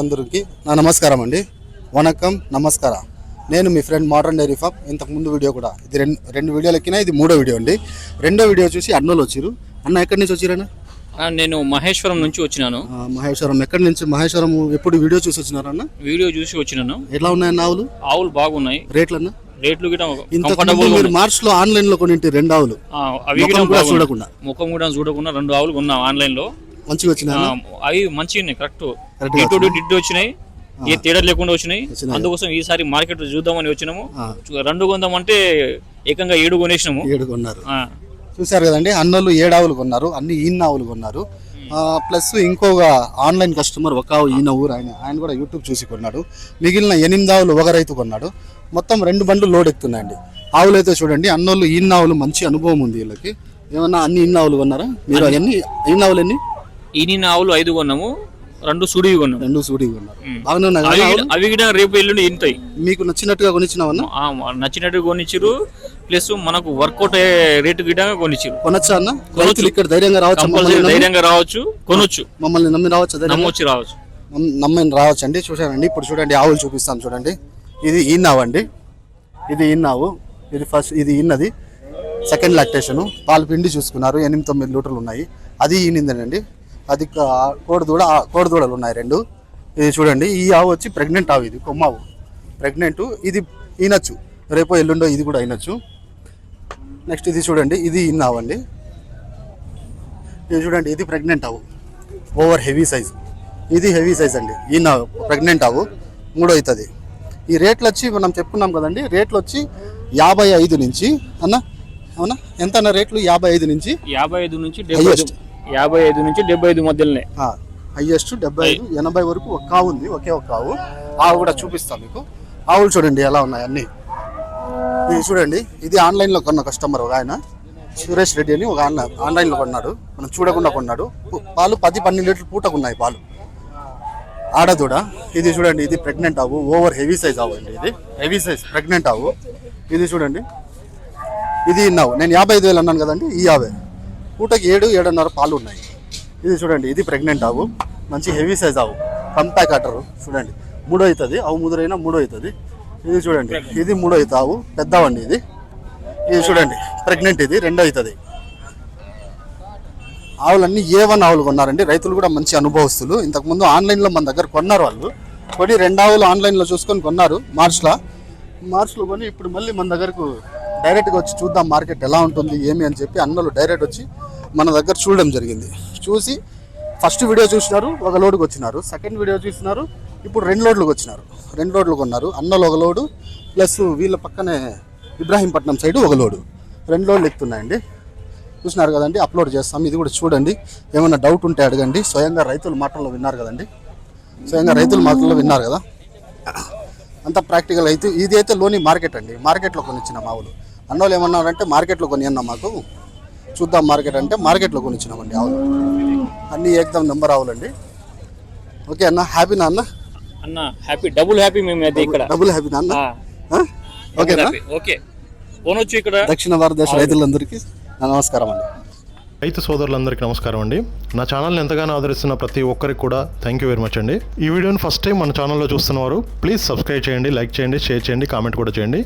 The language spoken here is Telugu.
అందరికి నా నమస్కారం అండి. వణకం నమస్కార. నేను మీ ఫ్రెండ్ మోడర్న్ డైరీ ఫామ్ ఇంతకు ముందు వీడియో కూడా ఇది రెండు రెండు వీడియోలు ఎక్కినా ఇది మూడో వీడియో అండి. రెండో వీడియో చూసి అన్నోళ్ళు వచ్చిరు అన్న ఎక్కడి నుంచి వచ్చిరన్న నేను మహేశ్వరం నుంచి వచ్చినాను. మహేశ్వరం ఎక్కడి నుంచి? మహేశ్వరం ఎప్పుడు వీడియో చూసి వచ్చినారన్న వీడియో చూసి వచ్చినాను. ఎట్లా ఉన్నాయన్న ఆవులు? ఆవులు బాగున్నాయి. రేట్లు అన్న? రేట్లు మీరు మార్చ్లో ఆన్లైన్లో కొనింటి రెండు ఆవులు. అవి కూడా. చూడకుండా. ముఖం కూడా చూడకుండా రెండు ఆవులు కొన్నాం ఆన్లైన్లో మంచిగా వచ్చిన ఆ, అవి మంచిగా ఉన్నాయి కరెక్ట్ డిట్టు వచ్చినాయి? ఏ తేడా లేకుండా వచ్చినాయి. వచ్చినాయి. అందుకోసం ఈసారి మార్కెట్ చూద్దామని వచ్చినాము. రెండు కొందామంటే ఏకంగా ఏడు కొనేసినాము. ఏడు కొన్నారు. ఆ, చూశారు కదండి అన్నోళ్ళు ఏడు ఆవులు కొన్నారు అన్ని ఈయన ఆవులు కొన్నారు. ప్లస్ ఇంకొక ఆన్లైన్ కస్టమర్ ఒక ఆవు ఈయన ఊరు ఆయన ఆయన కూడా యూట్యూబ్ చూసి కొన్నాడు. మిగిలిన ఎనిమిది ఆవులు ఒక రైతు కొన్నాడు. మొత్తం రెండు బండ్లు లోడ్ ఎక్కుతున్నాయండి. ఆవులు అయితే చూడండి అన్నోళ్ళు ఈయన ఆవులు మంచి అనుభవం ఉంది వీళ్ళకి. ఏమన్నా అన్ని ఇన్న ఆవులు కొన్నారా? మీరు అవన్నీ ఈయన ఆవులు ఎన్ని? ఈ నిన్న ఆవులు ఐదు కొన్నాము రెండు సుడివి కొన్నాము. రెండు సూడి కొన్నారు. ఉమ్. బాగానే ఉన్నాయి అవి కదా అవి కూడా రేపు ఎల్లుండి ఇంటాయి మీకు నచ్చినట్టుగా కొనిచ్చినావన్నా ఆ, నచ్చినట్టు కొనిచ్చిరు ప్లస్ మనకు వర్కౌట్ అయ్యే రేటు గిట కొనిచ్చిరు కొనొచ్చా అన్న? రైతులు ఇక్కడ ధైర్యంగా రావచ్చు కంపల్సరీ ధైర్యంగా రావచ్చు. కొనొచ్చు. మమ్మల్ని నమ్మి రావచ్చు ధైర్యంగా? నమ్మొచ్చి రావచ్చు. నమ్- నమ్మని రావచ్చు అండి. చూసానండి ఇప్పుడు చూడండి ఆవులు చూపిస్తాం చూడండి. ఇది ఈనావు అండి. ఇది ఈనావు. ఇది ఫస్ట్ ఇది ఈనది. Second lactation. పాలు పిండి చూసుకున్నారు. ఎనిమిది తొమ్మిది లీటర్లు ఉన్నాయి. అది ఈనిందేనండి. అది కోడిదూడ కోడిదూడలు ఉన్నాయి రెండు. ఇది చూడండి ఈ ఆవు వచ్చి ప్రెగ్నెంట్ ఆవు ఇది కొమ్మావు ప్రెగ్నెంట్ ఇది ఈనొచ్చు. రేపో ఎల్లుండో ఇది కూడా అయినొచ్చు నెక్స్ట్ ఇది చూడండి ఇది ఈనావు అండి. ఇది చూడండి ఇది ప్రెగ్నెంట్ ఆవు. Over heavy size. ఇది హెవీ సైజ్ అండి ఈయన ప్రెగ్నెంట్ ఆవు. మూడో అవుతుంది. ఈ రేట్లు వచ్చి మనం చెప్పుకున్నాం కదండి రేట్లు వచ్చి యాభై ఐదు నుంచి అన్న అవునా? ఎంత అన్న రేట్లు? యాభై ఐదు నుంచి? యాభై ఐదు నుంచి Highest. యాభై ఐదు నుంచి డెబ్బై ఐదు మధ్యలోనే. హైయెస్ట్ డెబ్బై ఐదు ఎనభై వరకు ఒక ఆవు ఉంది ఒకే ఒక ఆవు ఆవు కూడా చూపిస్తాను మీకు. ఆవులు చూడండి ఎలా ఉన్నాయి అన్ని. ఇది చూడండి ఇది ఆన్లైన్లో కొన్న కస్టమర్ ఒక ఆయన. సురేష్ రెడ్డి అని ఒక ఆయన ఆన్లైన్లో కొన్నాడు. మనం చూడకుండా కొన్నాడు. పాలు పది పన్నెండు లీటర్లు పూటకు ఉన్నాయి పాలు. ఆడదూడ ఇది చూడండి ఇది ప్రెగ్నెంట్ ఆవు. ఓవర్ హెవీ సైజ్ ఆవు అండి ఇది. హెవీ సైజ్ ప్రెగ్నెంట్ ఆవు. ఇది చూడండి. ఇది ఇన్నావు నేను యాభై ఐదు వేలు అన్నాను కదండి ఈ యాభై పూటకి ఏడు ఏడున్నర పాలు ఉన్నాయి ఇది చూడండి ఇది ప్రెగ్నెంట్ ఆవు. మంచి హెవీ సైజ్ ఆవు. కంపాక్ అటరు చూడండి మూడో అవుతుంది ఆవు ముదురైనా మూడో అవుతుంది ఇది చూడండి ఇది మూడో అవుతుంది ఆవు పెద్దవండి ఇది. ఇది చూడండి ప్రెగ్నెంట్ ఇది రెండో అవుతుంది ఆవులన్నీ ఏ వన్ ఆవులు కొన్నారండి? రైతులు కూడా మంచి అనుభవస్తులు. ఇంతకుముందు ఆన్లైన్లో మన దగ్గర కొన్నారు వాళ్ళు. కొని రెండు ఆవులు ఆన్లైన్లో చూసుకొని కొన్నారు మార్చ్లో. మార్చ్లో కొని ఇప్పుడు మళ్ళీ మన దగ్గరకు డైరెక్ట్గా వచ్చి చూద్దాం మార్కెట్ ఎలా ఉంటుంది ఏమి అని చెప్పి అన్నలు డైరెక్ట్ వచ్చి మన దగ్గర చూడడం జరిగింది. చూసి ఫస్ట్ వీడియో చూసినారు ఒక లోడ్కి వచ్చినారు. సెకండ్ వీడియో చూసినారు ఇప్పుడు రెండు లోడ్లకు వచ్చినారు. రెండు లోడ్లు కొన్నారు అన్నలు ఒక లోడు ప్లస్ వీళ్ళ పక్కనే ఇబ్రాహీంపట్నం సైడ్ ఒక లోడు రెండు లోడ్లు ఎక్కుతున్నాయండి. చూసినారు కదండి అప్లోడ్ చేస్తాం. ఇది కూడా చూడండి. ఏమైనా డౌట్ ఉంటే అడగండి. స్వయంగా రైతుల మాటల్లో విన్నారు కదండి. స్వయంగా రైతుల మాటల్లో విన్నారు కదా. అంత ప్రాక్టికల్ అయితే ఇది అయితే లోని మార్కెట్ అండి. మార్కెట్లో కొనిచ్చిన మావులు. అన్నోళ్ళు ఏమన్నారంటే మార్కెట్లో కొని అన్నా మాకు. చూద్దాం మార్కెట్ అంటే మార్కెట్లో కొనిచ్చినామండి ఆవులు అన్ని ఏకదం నెంబర్ ఆవులండి. ఓకే అన్న హ్యాపీనా అన్న? అన్న హ్యాపీ డబుల్ హ్యాపీ మేము అయితే ఇక్కడ. డబుల్ హ్యాపీనా అన్న? ఆ, ఆ? ఓకేనా happy. ఓకే. కొనొచ్చు ఇక్కడ. దక్షిణ భారతదేశ రైతులందరికీ నమస్కారం అండి. రైతు సోదరులందరికీ నమస్కారం అండి. నా ఛానల్ని ఎంతగానో ఆదరిస్తున్న ప్రతి ఒక్కరికి కూడా థ్యాంక్ యూ వెరీ మచ్ అండి. ఈ వీడియోని ఫస్ట్ టైం మన ఛానల్లో చూస్తున్నవారు ప్లీజ్ సబ్స్క్రైబ్ చేయండి లైక్ చేయండి షేర్ చేయండి కామెంట్ కూడా చేయండి.